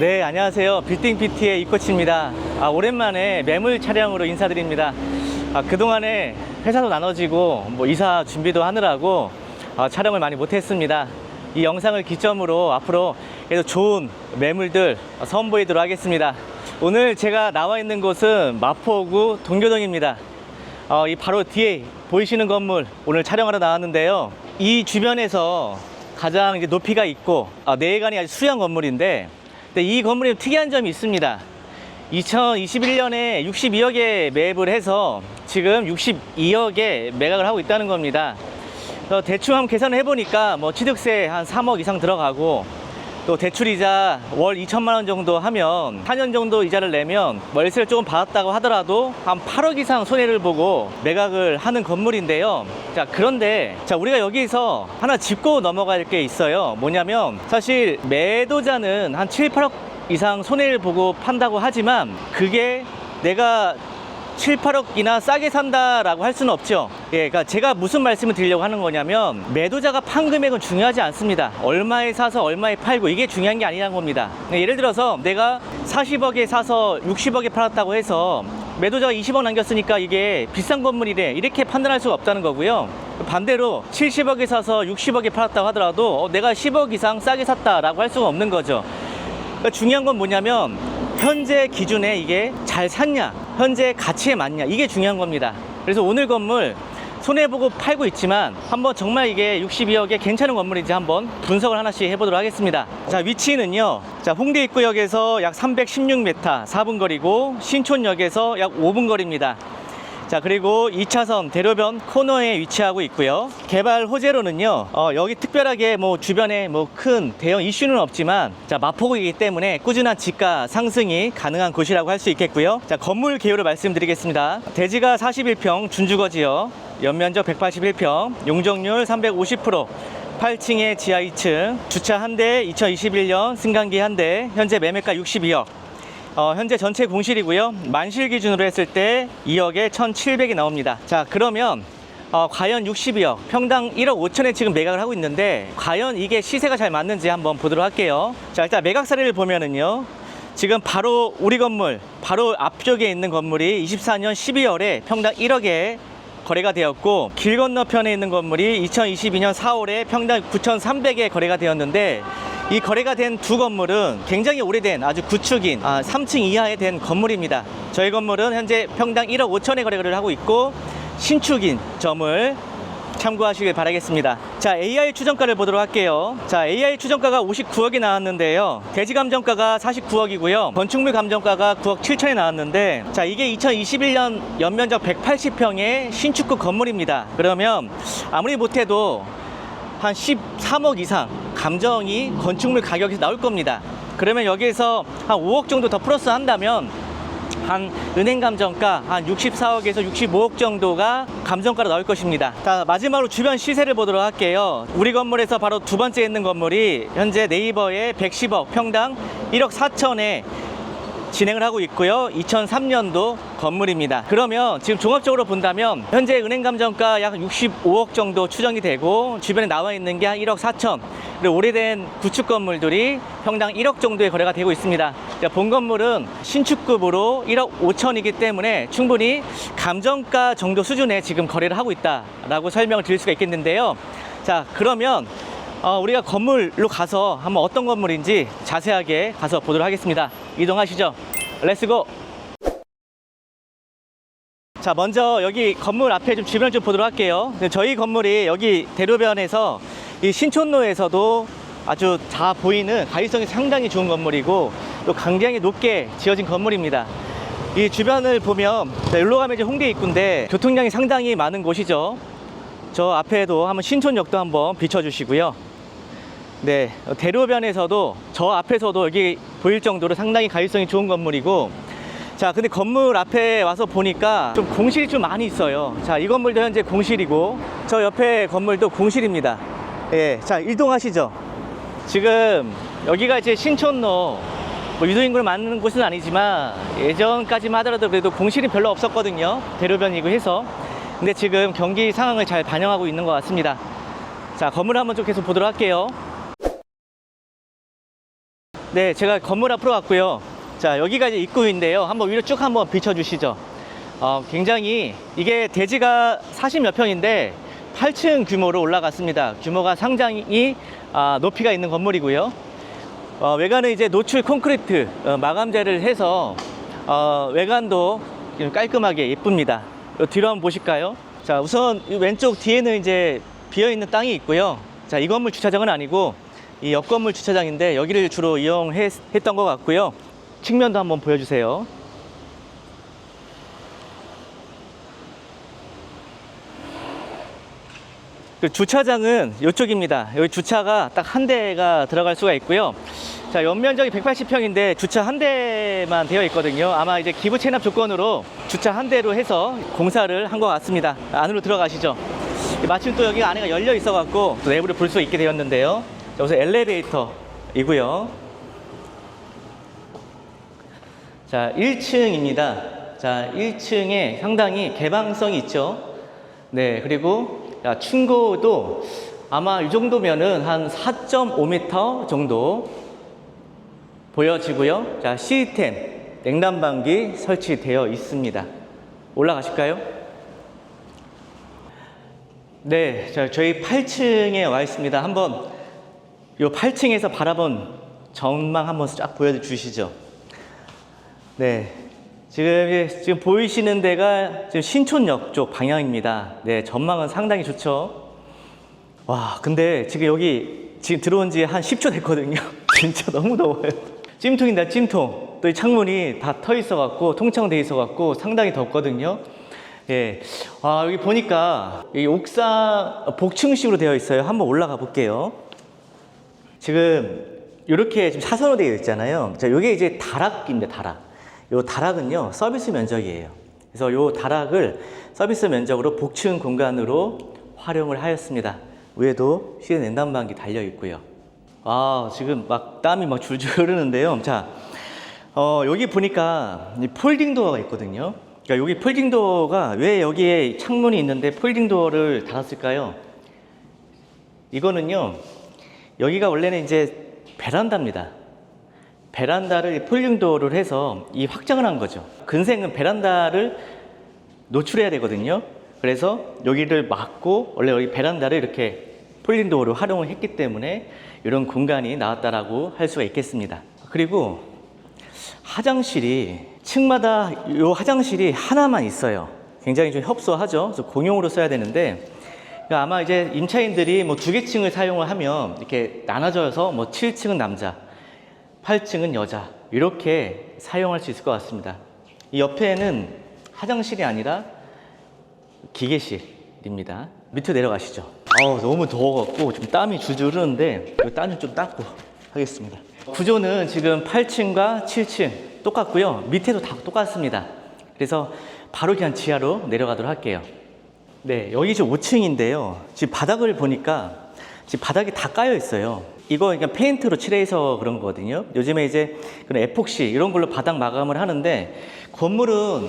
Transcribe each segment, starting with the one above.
네, 안녕하세요. 빌딩 PT의 이코치입니다. 아, 오랜만에 매물 차량으로 인사드립니다. 아, 그동안에 회사도 나눠지고 뭐 이사 준비도 하느라고 아, 촬영을 많이 못했습니다. 이 영상을 기점으로 앞으로 그래도 좋은 매물들 선보이도록 하겠습니다. 오늘 제가 나와 있는 곳은 마포구 동교동입니다. 어, 이 바로 뒤에 보이시는 건물 오늘 촬영하러 나왔는데요. 이 주변에서 가장 이제 높이가 있고 아, 내관이 아주 수려한 건물인데 근데 이 건물이 특이한 점이 있습니다. 2021년에 62억에 매입을 해서 지금 62억에 매각을 하고 있다는 겁니다. 대충 한번 계산을 해보니까 뭐 취득세 한 3억 이상 들어가고 또 대출이자 월 2천만 원 정도 하면 4년 정도 이자를 내면 월세를 조금 받았다고 하더라도 한 8억 이상 손해를 보고 매각을 하는 건물인데요. 자, 그런데 자, 우리가 여기서 하나 짚고 넘어갈 게 있어요. 뭐냐면 사실 매도자는 한 7, 8억 이상 손해를 보고 판다고 하지만 그게 내가 7, 8억이나 싸게 산다라고 할 수는 없죠. 예, 그러니까 제가 무슨 말씀을 드리려고 하는 거냐면 매도자가 판 금액은 중요하지 않습니다. 얼마에 사서 얼마에 팔고 이게 중요한 게 아니라는 겁니다. 네, 예를 들어서 내가 40억에 사서 60억에 팔았다고 해서 매도자가 20억 남겼으니까 이게 비싼 건물이래 이렇게 판단할 수가 없다는 거고요. 반대로 70억에 사서 60억에 팔았다고 하더라도 어, 내가 10억 이상 싸게 샀다라고 할 수가 없는 거죠. 그러니까 중요한 건 뭐냐면 현재 기준에 이게 잘 샀냐, 현재 가치에 맞냐, 이게 중요한 겁니다. 그래서 오늘 건물 손해보고 팔고 있지만 한번 정말 이게 62억에 괜찮은 건물인지 한번 분석을 하나씩 해보도록 하겠습니다. 자, 위치는요. 자, 홍대 입구역에서 약 316m 4분 거리고 신촌역에서 약 5분 거리입니다. 자 그리고 2차선 대로변 코너에 위치하고 있고요. 개발 호재로는요 어, 여기 특별하게 뭐 주변에 뭐 큰 대형 이슈는 없지만 자 마포구이기 때문에 꾸준한 지가 상승이 가능한 곳이라고 할 수 있겠고요. 자 건물 개요를 말씀드리겠습니다. 대지가 41평 준주거지요. 연면적 181평 용적률 350% 8층에 지하 2층 주차 한 대 2021년 승강기 한 대 현재 매매가 62억 어, 현재 전체 공실이고요. 만실 기준으로 했을 때 2억에 1,700이 나옵니다. 자, 그러면 어, 과연 62억, 평당 1억 5천에 지금 매각을 하고 있는데 과연 이게 시세가 잘 맞는지 한번 보도록 할게요. 자, 일단 매각 사례를 보면은요. 지금 바로 우리 건물, 바로 앞쪽에 있는 건물이 24년 12월에 평당 1억에 거래가 되었고 길 건너편에 있는 건물이 2022년 4월에 평당 9,300에 거래가 되었는데 이 거래가 된 두 건물은 굉장히 오래된 아주 구축인 아, 3층 이하에 된 건물입니다. 저희 건물은 현재 평당 1억 5천에 거래를 하고 있고 신축인 점을 참고하시길 바라겠습니다. 자, AI 추정가를 보도록 할게요. 자, AI 추정가가 59억이 나왔는데요. 대지 감정가가 49억이고요. 건축물 감정가가 9억 7천에 나왔는데, 자, 이게 2021년 연면적 180평의 신축급 건물입니다. 그러면 아무리 못해도 한 13억 이상 감정이 건축물 가격에서 나올 겁니다. 그러면 여기에서 한 5억 정도 더 플러스 한다면 한 은행 감정가 한 64억에서 65억 정도가 감정가로 나올 것입니다. 자, 마지막으로 주변 시세를 보도록 할게요. 우리 건물에서 바로 두 번째 있는 건물이 현재 네이버의 110억 평당 1억 4천에 진행을 하고 있고요. 2003년도 건물입니다. 그러면 지금 종합적으로 본다면 현재 은행 감정가 약 65억 정도 추정이 되고 주변에 나와 있는 게 한 1억 4천 그리고 오래된 구축 건물들이 평당 1억 정도의 거래가 되고 있습니다. 자, 본 건물은 신축급으로 1억 5천이기 때문에 충분히 감정가 정도 수준에 지금 거래를 하고 있다라고 설명을 드릴 수가 있겠는데요. 자, 그러면 어, 우리가 건물로 가서 한번 어떤 건물인지 자세하게 가서 보도록 하겠습니다. 이동하시죠. 렛츠고! 자, 먼저 여기 건물 앞에 좀 주변을 좀 보도록 할게요. 네, 저희 건물이 여기 대로변에서 이 신촌로에서도 아주 다 보이는 가유성이 상당히 좋은 건물이고 또 굉장히 높게 지어진 건물입니다. 이 주변을 보면 자, 여기로 가면 이제 홍대 입구인데 교통량이 상당히 많은 곳이죠. 저 앞에도 한번 신촌역도 한번 비춰주시고요. 네, 대로변에서도 저 앞에서도 여기 보일 정도로 상당히 가율성이 좋은 건물이고 자, 근데 건물 앞에 와서 보니까 좀 공실이 좀 많이 있어요. 자, 이 건물도 현재 공실이고 저 옆에 건물도 공실입니다. 예, 자, 이동하시죠. 지금 여기가 이제 신촌로 뭐 유도인구를 많은 곳은 아니지만 예전까지만 하더라도 그래도 공실이 별로 없었거든요. 대로변이고 해서. 근데 지금 경기 상황을 잘 반영하고 있는 것 같습니다. 자, 건물 한번 좀 계속 보도록 할게요. 네, 제가 건물 앞으로 왔고요. 자, 여기가 이제 입구인데요. 한번 위로 쭉 한번 비춰주시죠. 어, 굉장히 이게 대지가 40몇 평인데 8층 규모로 올라갔습니다. 규모가 상당히 아, 높이가 있는 건물이고요. 어, 외관은 이제 노출 콘크리트 어, 마감재를 해서 어, 외관도 좀 깔끔하게 예쁩니다. 요 뒤로 한번 보실까요? 자, 우선 이 왼쪽 뒤에는 이제 비어 있는 땅이 있고요. 자, 이 건물 주차장은 아니고 이 옆 건물 주차장인데 여기를 주로 이용했던 것 같고요. 측면도 한번 보여주세요. 그 주차장은 이쪽입니다. 여기 주차가 딱 한 대가 들어갈 수가 있고요. 자, 연면적이 180평인데 주차 한 대만 되어 있거든요. 아마 이제 기부 체납 조건으로 주차 한 대로 해서 공사를 한 것 같습니다. 안으로 들어가시죠. 마침 또 여기 안에가 열려 있어 갖고 또 내부를 볼 수 있게 되었는데요. 자, 우선 엘리베이터이고요. 자, 1층입니다. 자, 1층에 상당히 개방성이 있죠. 네, 그리고 야, 충고도 아마 이 정도면은 한 4.5m 정도 보여지고요. 자, 시스템 냉난방기 설치되어 있습니다. 올라가실까요? 네, 자, 저희 8층에 와 있습니다. 한번 이 8층에서 바라본 전망 한번 쫙 보여주시죠. 네, 지금 지금 보이시는 데가 지금 신촌역 쪽 방향입니다. 네, 전망은 상당히 좋죠. 와, 근데 지금 여기 지금 들어온 지 한 10초 됐거든요. 진짜 너무 더워요. 찜통인데 찜통. 또 이 창문이 다 터 있어 갖고 통창돼 있어 갖고 상당히 덥거든요. 예. 아, 여기 보니까 이 옥상 복층식으로 되어 있어요. 한번 올라가 볼게요. 지금 이렇게 지금 사선으로 되어 있잖아요. 자, 이게 이제 다락입니다. 다락. 요 다락은요 서비스 면적이에요. 그래서 요 다락을 서비스 면적으로 복층 공간으로 활용을 하였습니다. 위에도 실내 냉난방기 달려 있고요. 아 지금 막 땀이 막 줄줄 흐르는데요. 자, 어, 여기 보니까 이 폴딩 도어가 있거든요. 그러니까 여기 폴딩 도어가 왜 여기에 창문이 있는데 폴딩 도어를 달았을까요? 이거는요. 여기가 원래는 이제 베란다입니다. 베란다를 폴링도어를 해서 이 확장을 한 거죠. 근생은 베란다를 노출해야 되거든요. 그래서 여기를 막고 원래 여기 베란다를 이렇게 폴링도어로 활용을 했기 때문에 이런 공간이 나왔다라고 할 수가 있겠습니다. 그리고 화장실이 층마다 이 화장실이 하나만 있어요. 굉장히 좀 협소하죠. 그래서 공용으로 써야 되는데 아마 이제 임차인들이 뭐두개 층을 사용을 하면 이렇게 나눠져서 뭐 7층은 남자, 8층은 여자 이렇게 사용할 수 있을 것 같습니다. 이 옆에는 화장실이 아니라 기계실입니다. 밑으로 내려가시죠. 아우 너무 더워갖고 좀 땀이 줄줄 흐르는데 땀 좀 닦고 하겠습니다. 구조는 지금 8층과 7층 똑같고요. 밑에도 다 똑같습니다. 그래서 바로 그냥 지하로 내려가도록 할게요. 네, 여기 지금 5층인데요. 지금 바닥을 보니까 지금 바닥이 다 까여 있어요. 이거 그냥 페인트로 칠해서 그런 거거든요. 요즘에 이제 그런 에폭시 이런 걸로 바닥 마감을 하는데 건물은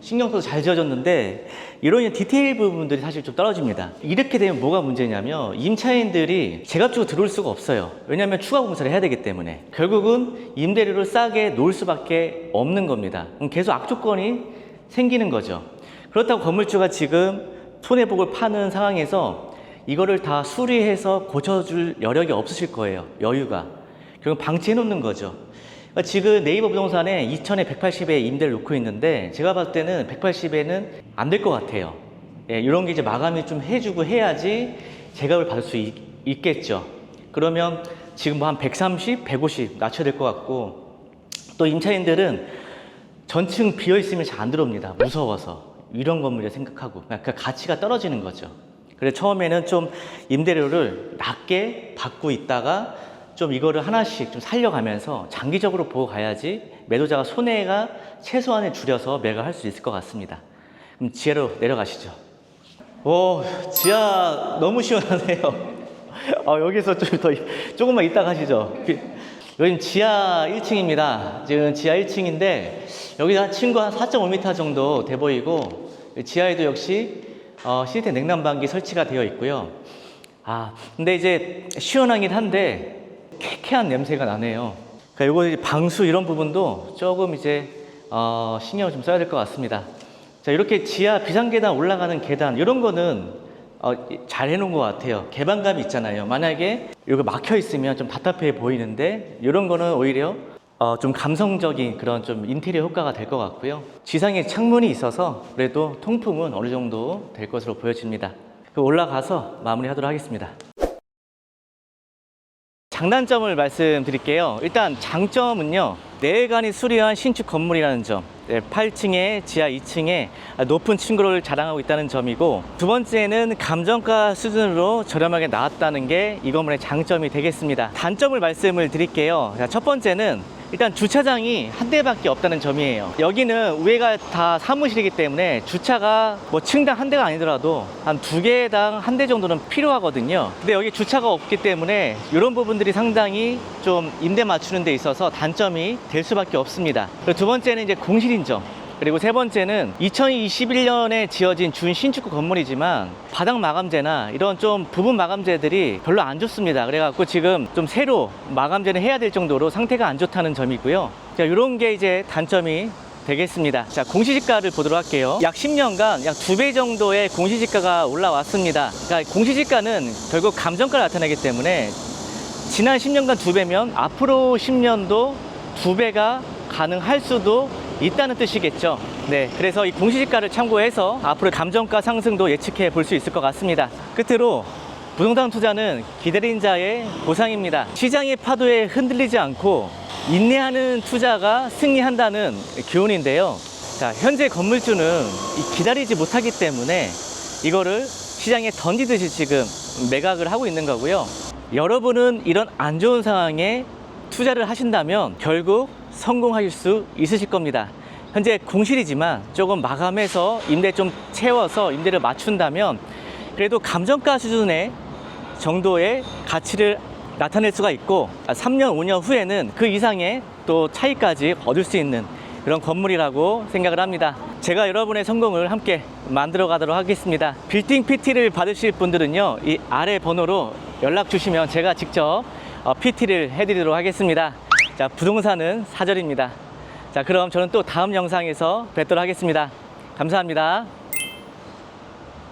신경 써서 잘 지어졌는데 이런 디테일 부분들이 사실 좀 떨어집니다. 이렇게 되면 뭐가 문제냐면 임차인들이 제값 주고 들어올 수가 없어요. 왜냐하면 추가 공사를 해야 되기 때문에 결국은 임대료를 싸게 놓을 수밖에 없는 겁니다. 계속 악조건이 생기는 거죠. 그렇다고 건물주가 지금 손해복을 파는 상황에서 이거를 다 수리해서 고쳐줄 여력이 없으실 거예요. 여유가. 결국 방치해 놓는 거죠. 그러니까 지금 네이버 부동산에 2천에 180에 임대를 놓고 있는데 제가 봤을 때는 180에는 안 될 것 같아요. 예, 이런 게 이제 마감이 좀 해주고 해야지 제값을 받을 수 있, 있겠죠. 그러면 지금 뭐 한 130, 150 낮춰야 될 것 같고 또 임차인들은 전층 비어 있으면 잘 안 들어옵니다. 무서워서 이런 건물을 생각하고 그 가치가 떨어지는 거죠. 그래서 처음에는 좀 임대료를 낮게 받고 있다가 좀 이거를 하나씩 좀 살려가면서 장기적으로 보고 가야지 매도자가 손해가 최소한에 줄여서 매각할 수 있을 것 같습니다. 그럼 지하로 내려가시죠. 오, 지하 너무 시원하네요. 어, 여기서 좀 더 조금만 이따 가시죠. 여기는 지하 1층입니다. 지금 지하 1층인데 여기가 층고 한 4.5m 정도 돼 보이고 지하에도 역시 어, 시스템 냉난방기 설치가 되어 있고요. 아, 근데 이제 시원하긴 한데 쾌쾌한 냄새가 나네요. 그러니까 이제 방수 이런 부분도 조금 이제 어, 신경을 좀 써야 될 것 같습니다. 자, 이렇게 지하 비상계단 올라가는 계단 이런 거는 어, 잘 해놓은 것 같아요. 개방감이 있잖아요. 만약에 이거 막혀 있으면 좀 답답해 보이는데 이런 거는 오히려 어, 좀 감성적인 그런 좀 인테리어 효과가 될 것 같고요. 지상에 창문이 있어서 그래도 통풍은 어느 정도 될 것으로 보여집니다. 그 올라가서 마무리하도록 하겠습니다. 장단점을 말씀드릴게요. 일단 장점은요. 내관이 수려한 신축 건물이라는 점. 8층에 지하 2층에 높은 층고를 자랑하고 있다는 점이고 두 번째는 감정가 수준으로 저렴하게 나왔다는 게 이 건물의 장점이 되겠습니다. 단점을 말씀을 드릴게요. 자, 첫 번째는 일단 주차장이 한 대밖에 없다는 점이에요. 여기는 위에가 다 사무실이기 때문에 주차가 뭐 층당 한 대가 아니더라도 한 두 개당 한 대 정도는 필요하거든요. 근데 여기 주차가 없기 때문에 이런 부분들이 상당히 좀 임대 맞추는 데 있어서 단점이 될 수밖에 없습니다. 두 번째는 이제 공실인 점. 그리고 세 번째는 2021년에 지어진 준신축 건물이지만 바닥 마감재나 이런 좀 부분 마감재들이 별로 안 좋습니다. 그래갖고 지금 좀 새로 마감재를 해야 될 정도로 상태가 안 좋다는 점이고요. 자, 이런 게 이제 단점이 되겠습니다. 자, 공시지가를 보도록 할게요. 약 10년간 약 두 배 정도의 공시지가가 올라왔습니다. 그러니까 공시지가는 결국 감정가를 나타내기 때문에 지난 10년간 두 배면 앞으로 10년도 두 배가 가능할 수도 있다는 뜻이겠죠. 네, 그래서 이 공시지가를 참고해서 앞으로 감정가 상승도 예측해 볼 수 있을 것 같습니다. 끝으로 부동산 투자는 기다린 자의 보상입니다. 시장의 파도에 흔들리지 않고 인내하는 투자가 승리한다는 교훈인데요. 자, 현재 건물주는 이 기다리지 못하기 때문에 이거를 시장에 던지듯이 지금 매각을 하고 있는 거고요. 여러분은 이런 안 좋은 상황에 투자를 하신다면 결국 성공하실 수 있으실 겁니다. 현재 공실이지만 조금 마감해서 임대 좀 채워서 임대를 맞춘다면 그래도 감정가 수준의 정도의 가치를 나타낼 수가 있고 3년, 5년 후에는 그 이상의 또 차이까지 얻을 수 있는 그런 건물이라고 생각을 합니다. 제가 여러분의 성공을 함께 만들어 가도록 하겠습니다. 빌딩 PT를 받으실 분들은요, 이 아래 번호로 연락 주시면 제가 직접 어, PT를 해드리도록 하겠습니다. 자, 부동산은 사절입니다. 자, 그럼 저는 또 다음 영상에서 뵙도록 하겠습니다. 감사합니다.